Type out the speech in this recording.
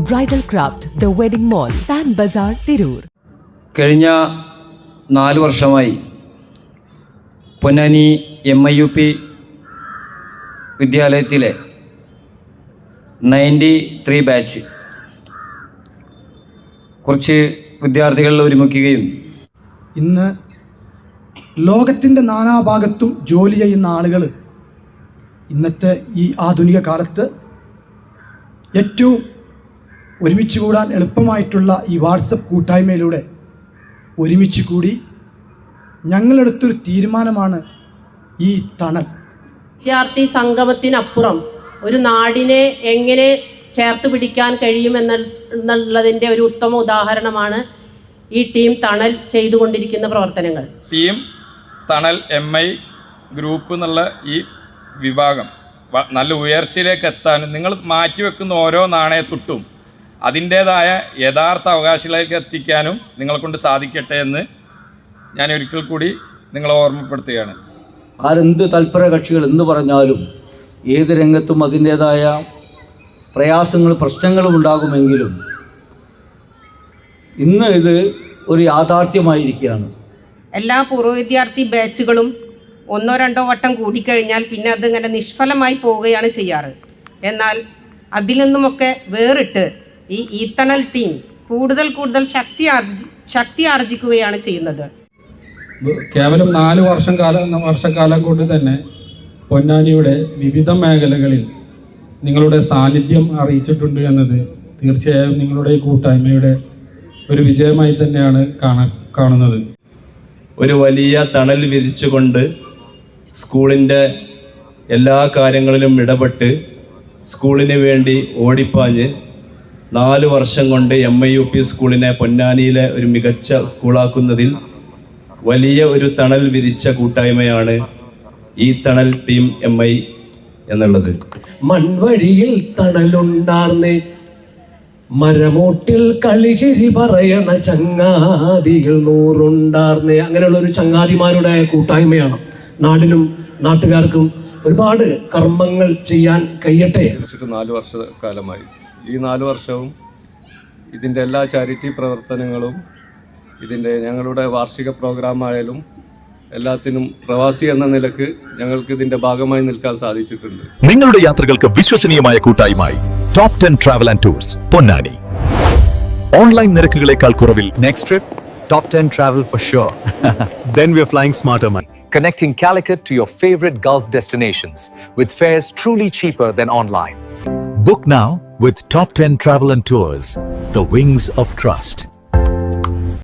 Bridal Craft the Wedding Mall Pan Bazar Tirur. കഴിഞ്ഞ നാല് വർഷമായി Ponnani M I U P വിദ്യാലയത്തിലെ ninety three batch കുറച്ച് വിദ്യാർത്ഥികൾ ഒരുമിക്കുകയും ഇന്ന് ലോകത്തിന്റെ നാനാഭാഗത്തും ജോലി ചെയ്യുന്ന ആളുകൾ ഇന്നത്തെ ഈ ആധുനിക കാലത്ത് ഏറ്റവും ഒരുമിച്ച് കൂടാൻ എളുപ്പമായിട്ടുള്ള ഈ വാട്സപ്പ് കൂട്ടായ്മയിലൂടെ ഒരുമിച്ച് കൂടി ഞങ്ങളെടുത്തൊരു തീരുമാനമാണ് ഈ തണൽ. വിദ്യാർത്ഥി സംഗമത്തിനപ്പുറം ഒരു നാടിനെ എങ്ങനെ ചേർത്ത് പിടിക്കാൻ കഴിയുമെന്നുള്ളതിന്റെ ഒരു ഉത്തമ ഉദാഹരണമാണ് ഈ ടീം തണൽ ചെയ്തുകൊണ്ടിരിക്കുന്ന പ്രവർത്തനങ്ങൾ. ടീം തണൽ എം ഐ ഗ്രൂപ്പ് എന്നുള്ള ഈ വിഭാഗം നല്ല ഉയർച്ചയിലേക്ക് എത്താനും നിങ്ങൾ മാറ്റിവെക്കുന്ന ഓരോ നാണയത്തുട്ടും അതിന്റേതായ യഥാർത്ഥ അവകാശികളിലേക്ക് എത്തിക്കാനും നിങ്ങളെക്കൊണ്ട് സാധിക്കട്ടെ എന്ന് ഞാൻ ഒരിക്കൽ കൂടി നിങ്ങളെ ഓർമ്മപ്പെടുത്തുകയാണ്. ആരെന്ത് തൽപര കക്ഷികൾ എന്ന് പറഞ്ഞാലും ഏത് രംഗത്തും അതിന്റേതായ പ്രയാസങ്ങൾ പ്രശ്നങ്ങളും ഉണ്ടാകുമെങ്കിലും ഇന്ന് ഇത് ഒരു യാഥാർത്ഥ്യമായിരിക്കുകയാണ്. എല്ലാ പൂർവ വിദ്യാർത്ഥി ബാച്ചുകളും ഒന്നോ രണ്ടോ വട്ടം കൂടിക്കഴിഞ്ഞാൽ പിന്നെ അതിങ്ങനെ നിഷ്ഫലമായി പോവുകയാണ് ചെയ്യാറ്. എന്നാൽ അതിൽ നിന്നുമൊക്കെ വേറിട്ട് ഈ ഈത്തണൽ ടീം കൂടുതൽ കൂടുതൽ ശക്തി ആർജി ശക്തി ആർജിക്കുകയാണ് ചെയ്യുന്നത്. കേവലം നാല് വർഷം കാലം വർഷക്കാലം കൊണ്ട് തന്നെ പൊന്നാനിയുടെ വിവിധ മേഖലകളിൽ നിങ്ങളുടെ സാന്നിധ്യം അറിയിച്ചിട്ടുണ്ട് എന്നത് തീർച്ചയായും നിങ്ങളുടെ ഈ കൂട്ടായ്മയുടെ ഒരു വിജയമായി തന്നെയാണ് കാണ കാണുന്നത്. ഒരു വലിയ തണൽ വിരിച്ചുകൊണ്ട് സ്കൂളിന്റെ എല്ലാ കാര്യങ്ങളിലും ഇടപെട്ട് സ്കൂളിന് വേണ്ടി ഓടിപ്പാഞ്ഞ് നാല് വർഷം കൊണ്ട് എം ഐ യു പി സ്കൂളിനെ പൊന്നാനിയിലെ ഒരു മികച്ച സ്കൂളാക്കുന്നതിൽ വലിയ ഒരു തണൽ വിരിച്ച കൂട്ടായ്മയാണ് ഈ തണൽ ടീം എം ഐ എന്നുള്ളത്. മൺവഴിയിൽ തണലുണ്ടാർന്ന്. മരമൂട്ടിൽ കളിചിരി പറയണ ചങ്ങാതികൾ നൂറുണ്ടാർന്ന്. അങ്ങനെയുള്ള ഒരു ചങ്ങാതിമാരുടെ കൂട്ടായ്മയാണ്. നാടിനും നാട്ടുകാർക്കും ഒരുപാട് കർമ്മങ്ങൾ ചെയ്യാൻ കഴിയട്ടെ. വെച്ചിട്ട് നാല് വർഷക്കാലമായി ഈ നാല് വർഷവും ഇതിന്റെ എല്ലാ ചാരിറ്റി പ്രവർത്തനങ്ങളും ഇതിന്റെ ഞങ്ങളുടെ വാർഷിക പ്രോഗ്രാമായാലും എല്ലാത്തിനും പ്രവാസി എന്ന നിലയ്ക്ക് ഞങ്ങൾക്ക് ഇതിന്റെ ഭാഗമായി നിൽക്കാൻ സാധിച്ചിട്ടുണ്ട് നിങ്ങളുടെ യാത്രകൾക്ക് വിശ്വസനീയമായ കൂട്ടായ്മയായി Top Ten Travel and Tours Ponnani online നിരക്കുകളേക്കാൾ കുറവിൽ Next trip, top 10 travel for sure. then we're flying smarter my Connecting Calicut to your favorite Gulf destinations with fares truly cheaper than online. book now with top 10 travel and tours the wings of trust